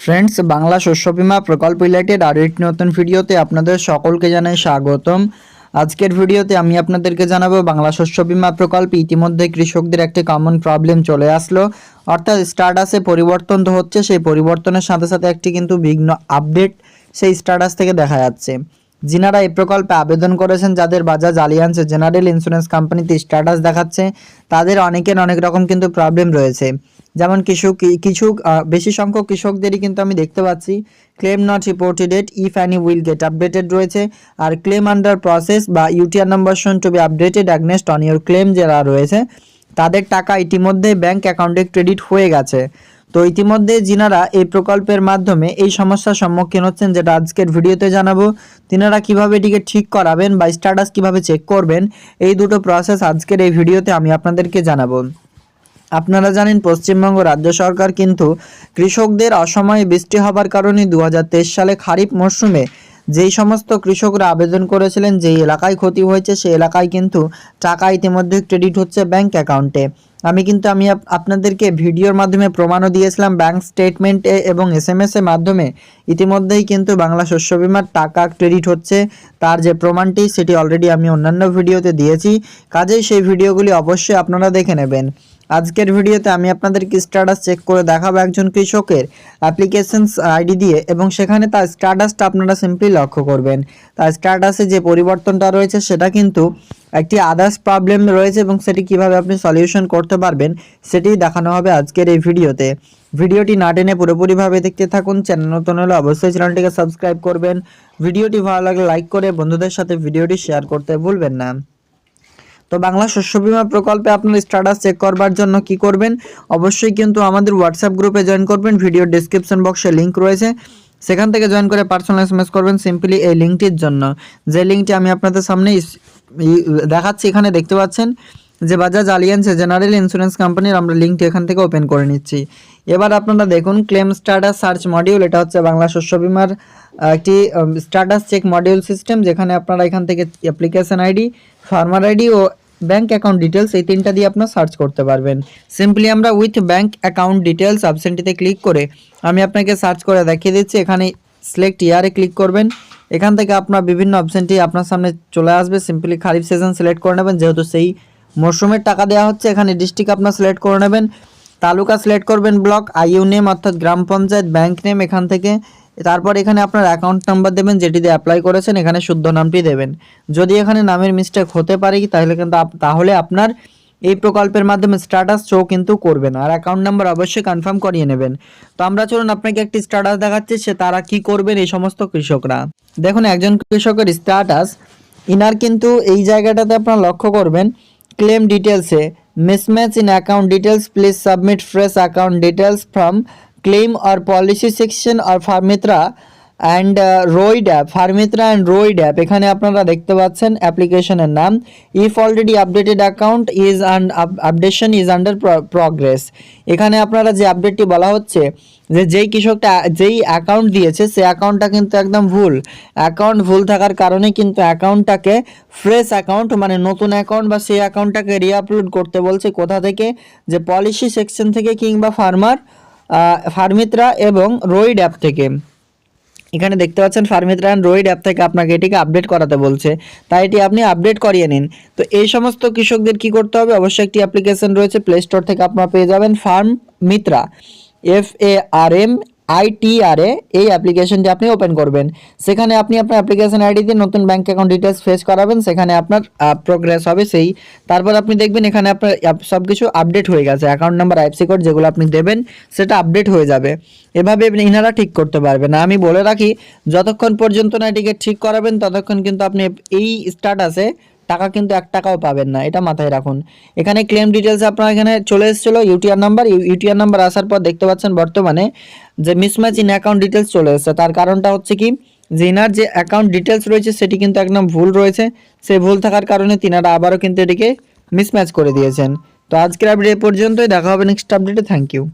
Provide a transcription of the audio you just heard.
Friends Bangla শস্য বীমা প্রকল্প রিলেটেড আরও একটি নতুন ভিডিওতে আপনাদের সকলকে জানাই স্বাগতম। আজকের ভিডিওতে আমি আপনাদেরকে জানাব, বাংলা শস্য বীমা প্রকল্পে ইতিমধ্যে কৃষকদের একটি কমন প্রবলেম চলে আসলো। অর্থাৎ স্টাটাসে পরিবর্তন তো হচ্ছে, সেই পরিবর্তনের সাথে সাথে একটি কিন্তু বিঘ্ন আপডেট সেই স্টাটাস থেকে দেখা যাচ্ছে। যিনারা এই প্রকল্পে আবেদন করেছেন, যাদের বাজাজ আলিয়ান্স জেনারেল ইন্স্যুরেন্স কোম্পানিতে স্ট্যাটাস দেখাচ্ছে, তাদের অনেকের অনেক রকম কিন্তু প্রবলেম রয়েছে। যেমন কিছু কিছু বেশি সংখ্যক কৃষকদেরই কিন্তু আমি দেখতে পাচ্ছি। Claim not reported at if any will get updated রয়েছে। আর ক্লেম আন্ডার প্রসেস বা UTR number shown to be updated against on your claim যারা রয়েছে, তাদের টাকা ইতিমধ্যে ব্যাংক অ্যাকাউন্টে ক্রেডিট হয়ে গেছে। তো ইতিমধ্যে যিনারা এই প্রকল্পের মাধ্যমে এই সমস্যার সম্মুখীন হচ্ছেন, যেটা আজকের ভিডিওতে জানাব, তিনারা কীভাবে এটিকে ঠিক করাবেন বা স্ট্যাটাস কীভাবে চেক করবেন, এই দুটো প্রসেস আজকের এই ভিডিওতে আমি আপনাদেরকে জানাব। আপনারা জানেন পশ্চিমবঙ্গ রাজ্য সরকার কিন্তু কৃষকদের অসময়ে বৃষ্টি হবার কারণে দু হাজার তেইশ সালে খারিফ মরশুমে যেই সমস্ত কৃষকরা আবেদন করেছিলেন, যেই এলাকায় ক্ষতি হয়েছে, সেই এলাকায় কিন্তু টাকা ইতিমধ্যে ক্রেডিট হচ্ছে ব্যাংক অ্যাকাউন্টে। আমি কিন্তু আমি আপনাদেরকে ভিডিওর মাধ্যমে প্রমাণও দিয়েছিলাম, ব্যাংক স্টেটমেন্টে এবং এস এম এর মাধ্যমে। ইতিমধ্যেই কিন্তু বাংলা শস্য বিমার টাকা ক্রেডিট হচ্ছে, তার যে প্রমাণটি সেটি অলরেডি আমি অন্যান্য ভিডিওতে দিয়েছি। কাজেই সেই ভিডিওগুলি অবশ্যই আপনারা দেখে নেবেন। আজকের ভিডিওতে আমি আপনাদেরকে স্ট্যাটাস চেক করে দেখাবো একজন কৃষকের অ্যাপ্লিকেশনস আইডি দিয়ে এবং সেখানে তার স্ট্যাটাসটা আপনারা সিম্পলি লক্ষ্য করবেন। তার স্ট্যাটাসে যে পরিবর্তনটা রয়েছে সেটা কিন্তু একটি আদার্স প্রবলেম রয়েছে এবং সেটি কীভাবে আপনি সলিউশন করতে পারবেন সেটি দেখানো হবে আজকের এই ভিডিওতে। ভিডিওটি না টেনে পুরোপুরিভাবে দেখতে থাকুন, চ্যানেল নতুন হলে অবশ্যই চ্যানেলটিকে সাবস্ক্রাইব করবেন। ভিডিওটি ভালো লাগলে লাইক করে বন্ধুদের সাথে ভিডিওটি শেয়ার করতে ভুলবেন না। তো বাংলা শস্য বীমা প্রকল্পে আপনার স্ট্যাটাস চেক করবার জন্য কি করবেন? অবশ্যই কিন্তু আমাদের হোয়াটসঅ্যাপ গ্রুপে জয়েন করবেন ভিডিও ডেসক্রিপশন বক্সে লিংক রয়েছে। সেখান থেকে জয়েন করে পার্সোনাল এসএমএস করবেন সিম্পলি এই লিঙ্কটির জন্য। যে লিঙ্কটি আমি আপনাদের সামনে দেখাচ্ছি, এখানে দেখতে পাচ্ছেন যে বাজাজ আলিয়ান্স জেনারেল ইন্স্যুরেন্স কোম্পানির আমরা লিঙ্কটি এখান থেকে ওপেন করে নিচ্ছি। এবার আপনারা দেখুন ক্লেম স্ট্যাটাস সার্চ মডিউল এটা হচ্ছে বাংলা শস্য বীমার একটি স্ট্যাটাস চেক মডিউল সিস্টেম যেখানে আপনারা এখান থেকে অ্যাপ্লিকেশন আইডি ফার্মার আইডি ও ব্যাংক অ্যাকাউন্ট ডিটেলস এই তিনটা দিয়ে আপনার সার্চ করতে পারবেন। সিম্পলি আমরা উইথ ব্যাংক অ্যাকাউন্ট ডিটেলস অপশনটিতে ক্লিক করে আমি আপনাকে সার্চ করে দেখিয়ে দিচ্ছি। এখানে সিলেক্ট ইয়ারে ক্লিক করবেন। এখান থেকে আপনার বিভিন্ন অপশনটি আপনার সামনে চলে আসবে। সিম্পলি খারিফ সিজন সিলেক্ট করে নেবেন। যেহেতু সেই মরশুমের টাকা দেওয়া হচ্ছে, এখানে ডিস্ট্রিক্ট আপনার সিলেক্ট করে নেবেন। তালুকা সিলেক্ট করবেন ব্লক আইইউ নেম অর্থাৎ গ্রাম পঞ্চায়েত ব্যাংক নেম এখান থেকে। তারপর এখানে আপনার অ্যাকাউন্ট নাম্বার দেবেন, যেটি দিয়ে অ্যাপ্লাই করেছেন, এখানে শুদ্ধ নামটি দেবেন। যদি এখানে নামের মিস্টেক হতে পারে কি, তাহলে কিন্তু তাহলে আপনার এই প্রকল্পের মাধ্যমে স্ট্যাটাস শো কিন্তু করবেন আর অ্যাকাউন্ট নাম্বার অবশ্যই কনফার্ম করিয়ে নেবেন। তো আমরা চলুন, আপনাকে একটি স্ট্যাটাস দেখাচ্ছি, সে তারা কি করবেন, এই সমস্ত কৃষকরা। দেখুন, একজন কৃষকের স্ট্যাটাস ইনার কিন্তু এই জায়গাটাতে আপনারা লক্ষ্য করবেন ক্লেম ডিটেলসে mismatch in account details please submit fresh account details from claim or policy section or Farmitra android app. Farmitra android app. এখানে আপনারা দেখতে পাচ্ছেন অ্যাপ্লিকেশনের নাম। If already updated account is under updation is under progress এখানে আপনারা যে আপডেটটি বলা হচ্ছে, যে যেই কৃষকটা, যেই অ্যাকাউন্ট দিয়েছে সেই অ্যাকাউন্টটা কিন্তু একদম ভুল। অ্যাকাউন্ট ভুল থাকার কারণে কিন্তু অ্যাকাউন্টটাকে ফ্রেশ অ্যাকাউন্ট মানে নতুন অ্যাকাউন্ট বা সেই অ্যাকাউন্টটাকে রিআপলোড করতে বলছে কোথা থেকে? যে পলিসি সেকশন থেকে কিংবা ফার্মার ফার্মিত্রা এবং রোইড অ্যাপ থেকে। এখানে দেখতে পাচ্ছেন ফার্মিত্রা অ্যান্ড রোইড অ্যাপ থেকে আপনাকে এটিকে আপডেট করাতে বলছে। তাই এটি আপনি আপডেট করিয়ে নিন। তো এই সমস্ত কৃষকদের কি করতে হবে? অবশ্যই একটি অ্যাপ্লিকেশন রয়েছে, প্লে স্টোর থেকে আপনারা পেয়ে যাবেন farm Mitra F A R M I T R A এই অ্যাপ্লিকেশনটি আপনি ওপেন করবেন। সেখানে আপনি আপনার অ্যাপ্লিকেশন আইডি দিয়ে নতুন ব্যাংক অ্যাকাউন্ট ডিটেলস ফেস করাবেন, সেখানে আপনার প্রোগ্রেস হবে সেই। তারপর আপনি দেখবেন এখানে আপনার সব কিছু আপডেট হয়ে গেছে। অ্যাকাউন্ট নাম্বার আইএফসি কোড যেগুলো আপনি দেবেন, সেটা আপডেট হয়ে যাবে। এভাবে ইনারা ঠিক করতে পারবেন। আমি বলে রাখি, যতক্ষণ পর্যন্ত না এটিকে ঠিক করাবেন, ততক্ষণ কিন্তু আপনি এই স্টাটাসে টাকা কিন্তু এক টাকাও পাবেন না, এটা মাথায় রাখুন। এখানে ক্লেম ডিটেলস আপনার এখানে চলে এসেছিল ইউটিআর নাম্বার ইউটিআর নাম্বার আসার পর দেখতে পাচ্ছেন বর্তমানে যে মিসম্যাচ ইন অ্যাকাউন্ট ডিটেলস চলে এসেছে। তার কারণটা হচ্ছে কি, যে ইনার যে অ্যাকাউন্ট ডিটেলস রয়েছে সেটি কিন্তু একদম ভুল রয়েছে। সেই ভুল থাকার কারণে তিনারা আবারও কিন্তু এটিকে মিসম্যাচ করে দিয়েছেন। তো আজকের আপডেট এ পর্যন্তই, দেখা হবে নেক্সট আপডেটে থ্যাংক ইউ